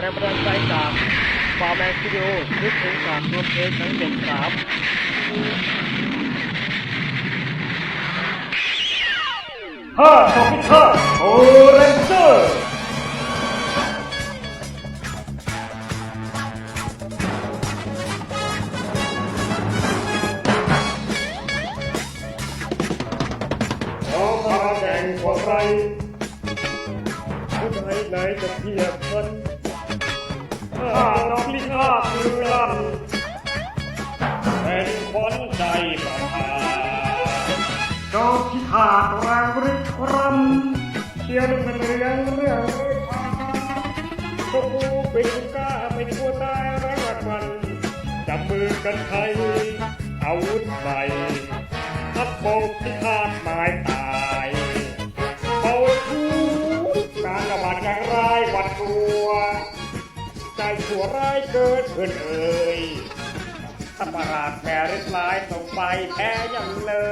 แรงบันดาลใจจากฟาร์แมนสตูดิโอนึกถึงจากรวมเพลงทั้งเด็กสามห้าต่อพิฆาตโอเรนเจอร์น้องพาแข่งกว่าใครผู้ใดไหนจะเทียบกัน ถ้าน้องลิซ่าคือลันเป็นขวัญใจประชาจอมพิฆาตแรงฤทธิ์รำเชียร์เป็นเรื่องเรื่องโอ้โหเป็นกล้าเป็นผู้ตายรักมันจับมือกันไทยอาวุธใหม่ทับโบกพิฆา ใจชั่วร้ายเกิดขึ้นเอ่ยสัตว์ประหลาดแปรริสลายส่งไปแพ้ยังเลย